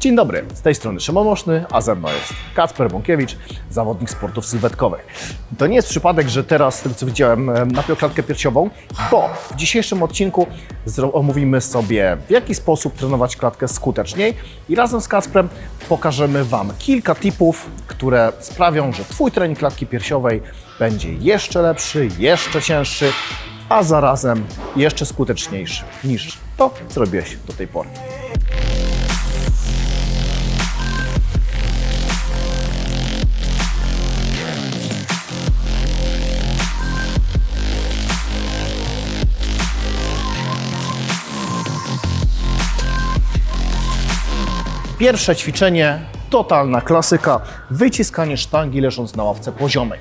Dzień dobry, z tej strony Szymon Moszny, a ze mną jest Kacper Bąkiewicz, zawodnik sportów sylwetkowych. To nie jest przypadek, że teraz, z tego co widziałem, em, napiął klatkę piersiową, bo w dzisiejszym odcinku omówimy sobie, w jaki sposób trenować klatkę skuteczniej i razem z Kacprem pokażemy Wam kilka tipów, które sprawią, że Twój trening klatki piersiowej będzie jeszcze lepszy, jeszcze cięższy, a zarazem jeszcze skuteczniejszy niż to, co robiłeś do tej pory. Pierwsze ćwiczenie, totalna klasyka, wyciskanie sztangi leżąc na ławce poziomej.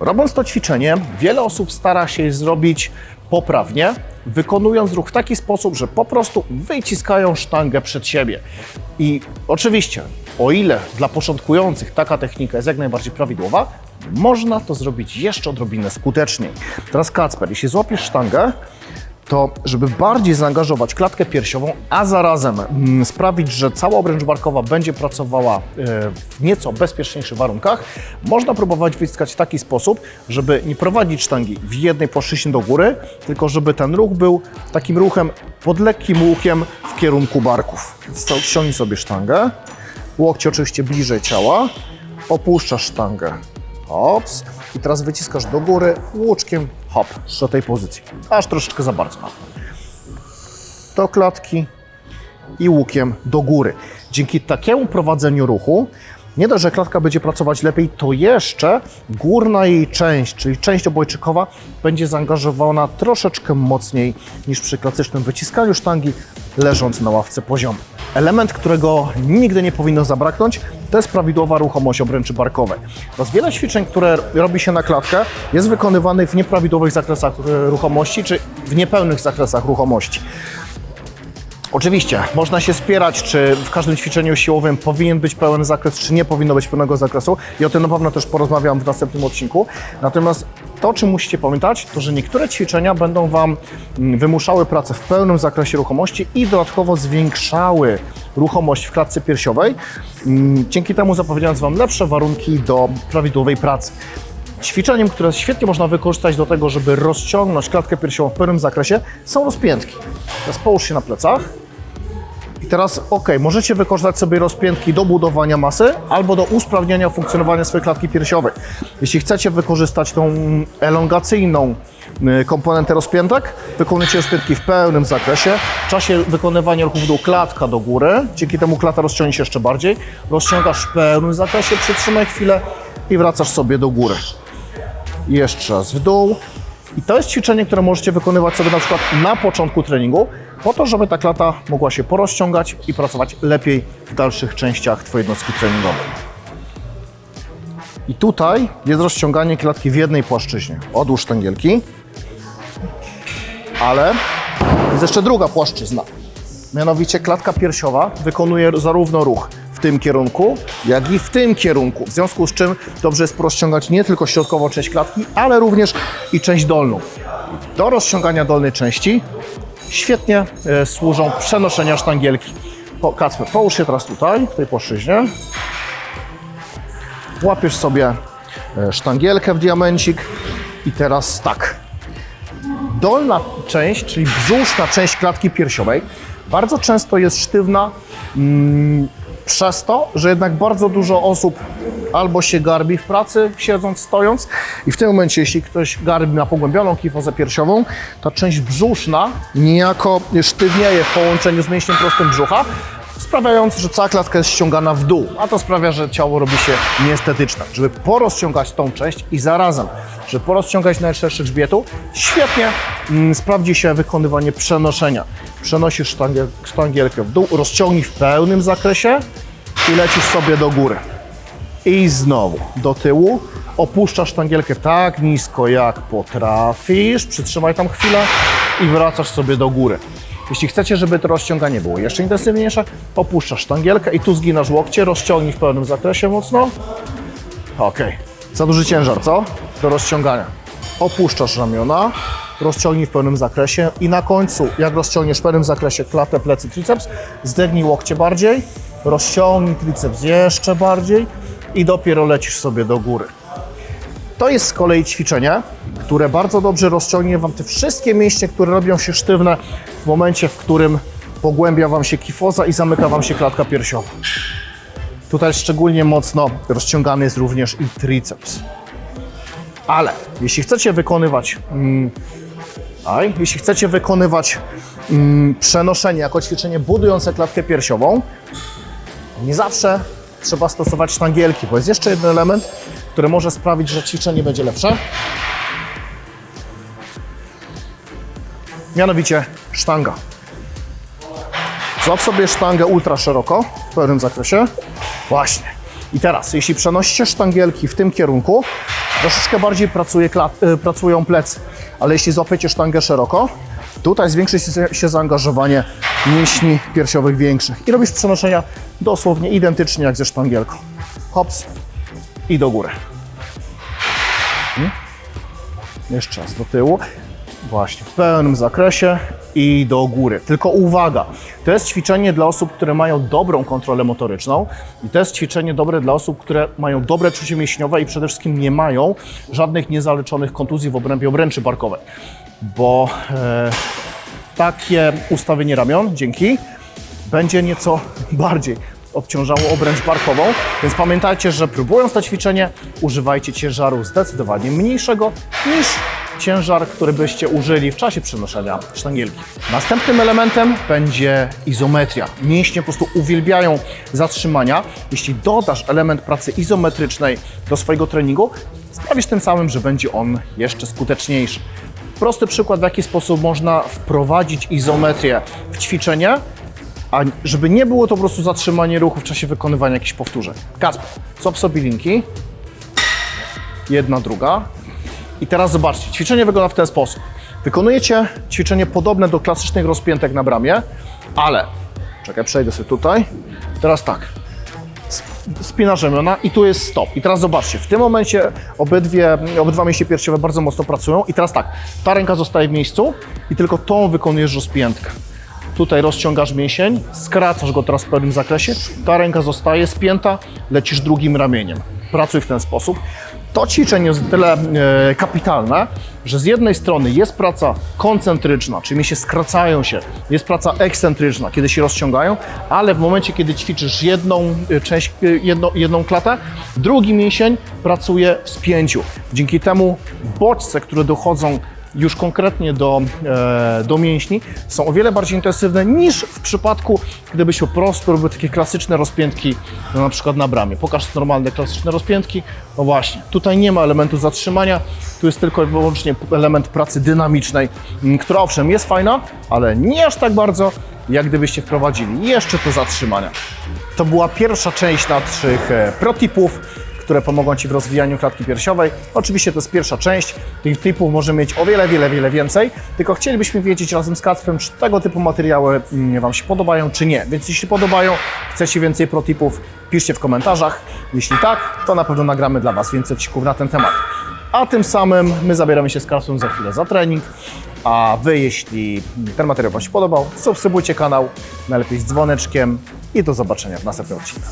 Robiąc to ćwiczenie, wiele osób stara się zrobić poprawnie, wykonując ruch w taki sposób, że po prostu wyciskają sztangę przed siebie. I oczywiście, o ile dla początkujących taka technika jest jak najbardziej prawidłowa, można to zrobić jeszcze odrobinę skuteczniej. Teraz Kacper, jeśli złapiesz sztangę, to żeby bardziej zaangażować klatkę piersiową, a zarazem mm, sprawić, że cała obręcz barkowa będzie pracowała e, w nieco bezpieczniejszych warunkach, można próbować wyciskać w taki sposób, żeby nie prowadzić sztangi w jednej płaszczyźnie do góry, tylko żeby ten ruch był takim ruchem pod lekkim łukiem w kierunku barków. Ściągnij sobie sztangę, łokcie oczywiście bliżej ciała, opuszczasz sztangę, hops, i teraz wyciskasz do góry łuczkiem, hop, do tej pozycji, aż troszeczkę za bardzo. Do klatki i łukiem do góry. Dzięki takiemu prowadzeniu ruchu, nie dość, że klatka będzie pracować lepiej, to jeszcze górna jej część, czyli część obojczykowa, będzie zaangażowana troszeczkę mocniej niż przy klasycznym wyciskaniu sztangi, leżąc na ławce poziomej. Element, którego nigdy nie powinno zabraknąć, to jest prawidłowa ruchomość obręczy barkowej. Oraz wiele ćwiczeń, które robi się na klatkę, jest wykonywanych w nieprawidłowych zakresach e, ruchomości, czy w niepełnych zakresach ruchomości. Oczywiście, można się spierać, czy w każdym ćwiczeniu siłowym powinien być pełen zakres, czy nie powinno być pełnego zakresu i o tym na pewno też porozmawiam w następnym odcinku. Natomiast to, o czym musicie pamiętać, to że niektóre ćwiczenia będą Wam mm, wymuszały pracę w pełnym zakresie ruchomości i dodatkowo zwiększały ruchomość w klatce piersiowej, mm, dzięki temu zapewniając Wam lepsze warunki do prawidłowej pracy. Ćwiczeniem, które świetnie można wykorzystać do tego, żeby rozciągnąć klatkę piersiową w pełnym zakresie, są rozpiętki. Teraz połóż się na plecach. I teraz, ok, możecie wykorzystać sobie rozpiętki do budowania masy albo do usprawniania funkcjonowania swojej klatki piersiowej. Jeśli chcecie wykorzystać tą elongacyjną y, komponentę rozpiętek, wykonujecie rozpiętki w pełnym zakresie. W czasie wykonywania ruchu w dół klatka do góry, dzięki temu klata rozciągnie się jeszcze bardziej. Rozciągasz w pełnym zakresie, przytrzymaj chwilę i wracasz sobie do góry. Jeszcze raz w dół. I to jest ćwiczenie, które możecie wykonywać sobie na przykład na początku treningu, po to, żeby ta klata mogła się porozciągać i pracować lepiej w dalszych częściach Twojej jednostki treningowej. I tutaj jest rozciąganie klatki w jednej płaszczyźnie. Odłóż tęgielki, ale jest jeszcze druga płaszczyzna. Mianowicie klatka piersiowa wykonuje zarówno ruch w tym kierunku, jak i w tym kierunku. W związku z czym dobrze jest rozciągać nie tylko środkową część klatki, ale również i część dolną. Do rozciągania dolnej części świetnie e, służą przenoszenia sztangielki. Po, Kacper, połóż się teraz tutaj, w tej płaszczyźnie. Łapiesz sobie e, sztangielkę w diamencik i teraz tak. Dolna część, czyli brzuszna część klatki piersiowej, bardzo często jest sztywna mm, przez to, że jednak bardzo dużo osób albo się garbi w pracy, siedząc, stojąc. I w tym momencie, jeśli ktoś garbi na pogłębioną kifozę piersiową, ta część brzuszna niejako sztywnieje w połączeniu z mięśniem prostym brzucha, sprawiając, że cała klatka jest ściągana w dół, a to sprawia, że ciało robi się nieestetyczne. Żeby porozciągać tą część i zarazem, żeby porozciągać najszerszy grzbietu, świetnie mm, sprawdzi się wykonywanie przenoszenia. Przenosisz sztangiel, sztangielkę w dół, rozciągnij w pełnym zakresie i lecisz sobie do góry. I znowu do tyłu. Opuszczasz sztangielkę tak nisko jak potrafisz. Przytrzymaj tam chwilę i wracasz sobie do góry. Jeśli chcecie, żeby to rozciąganie było jeszcze intensywniejsze, opuszczasz sztangielkę i tu zginasz łokcie, rozciągnij w pełnym zakresie mocno. Ok. Za duży ciężar, co? Do rozciągania. Opuszczasz ramiona, rozciągnij w pełnym zakresie i na końcu, jak rozciągniesz w pełnym zakresie klatę, plecy, triceps, zdegnij łokcie bardziej rozciągnij triceps jeszcze bardziej i dopiero lecisz sobie do góry. To jest z kolei ćwiczenie, które bardzo dobrze rozciągnie Wam te wszystkie mięśnie, które robią się sztywne w momencie, w którym pogłębia Wam się kifoza i zamyka Wam się klatka piersiowa. Tutaj szczególnie mocno rozciągany jest również i triceps. Ale jeśli chcecie wykonywać mm, aj, jeśli chcecie wykonywać mm, przenoszenie jako ćwiczenie budujące klatkę piersiową, nie zawsze trzeba stosować sztangielki, bo jest jeszcze jeden element, który może sprawić, że ćwiczenie będzie lepsze. Mianowicie sztanga. Złap sobie sztangę ultra szeroko, w pełnym zakresie. Właśnie. I teraz, jeśli przenosicie sztangielki w tym kierunku, troszeczkę bardziej pracuje y, pracują plecy. Ale jeśli złapiecie sztangę szeroko, tutaj zwiększy się zaangażowanie mięśni piersiowych większych. I robisz przenoszenia dosłownie identycznie jak ze sztangielką. Hops i do góry. Mhm. Jeszcze raz do tyłu. Właśnie, w pełnym zakresie i do góry. Tylko uwaga, to jest ćwiczenie dla osób, które mają dobrą kontrolę motoryczną i to jest ćwiczenie dobre dla osób, które mają dobre czucie mięśniowe i przede wszystkim nie mają żadnych niezaleczonych kontuzji w obrębie obręczy barkowej, bo e, takie ustawienie ramion, dzięki, będzie nieco bardziej obciążało obręcz barkową, więc pamiętajcie, że próbując to ćwiczenie, używajcie ciężaru zdecydowanie mniejszego niż ciężar, który byście użyli w czasie przenoszenia sztangielki. Następnym elementem będzie izometria. Mięśnie po prostu uwielbiają zatrzymania. Jeśli dodasz element pracy izometrycznej do swojego treningu, sprawisz tym samym, że będzie on jeszcze skuteczniejszy. Prosty przykład, w jaki sposób można wprowadzić izometrię w ćwiczenie, a żeby nie było to po prostu zatrzymanie ruchu w czasie wykonywania jakichś powtórzeń. Kasper, złap sobie linki. Jedna, druga. I teraz zobaczcie, ćwiczenie wygląda w ten sposób. Wykonujecie ćwiczenie podobne do klasycznych rozpiętek na bramie, ale, czekaj, przejdę sobie tutaj. Teraz tak, spina ramiona i tu jest stop. I teraz zobaczcie, w tym momencie obydwie, obydwa mięśnie piersiowe bardzo mocno pracują i teraz tak, ta ręka zostaje w miejscu i tylko tą wykonujesz rozpiętkę. Tutaj rozciągasz mięsień, skracasz go teraz w pewnym zakresie, ta ręka zostaje spięta, lecisz drugim ramieniem. Pracuj w ten sposób. To ćwiczenie jest o tyle e, kapitalne, że z jednej strony jest praca koncentryczna, czyli mięśnie skracają się, jest praca ekscentryczna, kiedy się rozciągają, ale w momencie, kiedy ćwiczysz jedną e, część, e, jedno, jedną klatę, drugi mięsień pracuje w spięciu. Dzięki temu bodźce, które dochodzą już konkretnie do, e, do mięśni, są o wiele bardziej intensywne niż w przypadku, gdybyś po prostu robił takie klasyczne rozpiętki, no na przykład na bramie. Pokaż normalne klasyczne rozpiętki. No właśnie, tutaj nie ma elementu zatrzymania, tu jest tylko i wyłącznie element pracy dynamicznej, m, która owszem jest fajna, ale nie aż tak bardzo, jak gdybyście wprowadzili jeszcze to zatrzymania. To była pierwsza część naszych e, protipów które pomogą Ci w rozwijaniu klatki piersiowej. Oczywiście to jest pierwsza część, tych typów możemy mieć o wiele, wiele, wiele więcej, tylko chcielibyśmy wiedzieć razem z Kacprem, czy tego typu materiały mm, Wam się podobają, czy nie. Więc jeśli podobają, chcecie więcej protipów, piszcie w komentarzach. Jeśli tak, to na pewno nagramy dla Was więcej odcinków na ten temat. A tym samym my zabieramy się z Kacprem za chwilę za trening, a Wy, jeśli ten materiał Wam się podobał, subskrybujcie kanał, najlepiej z dzwoneczkiem i do zobaczenia w następnym odcinku.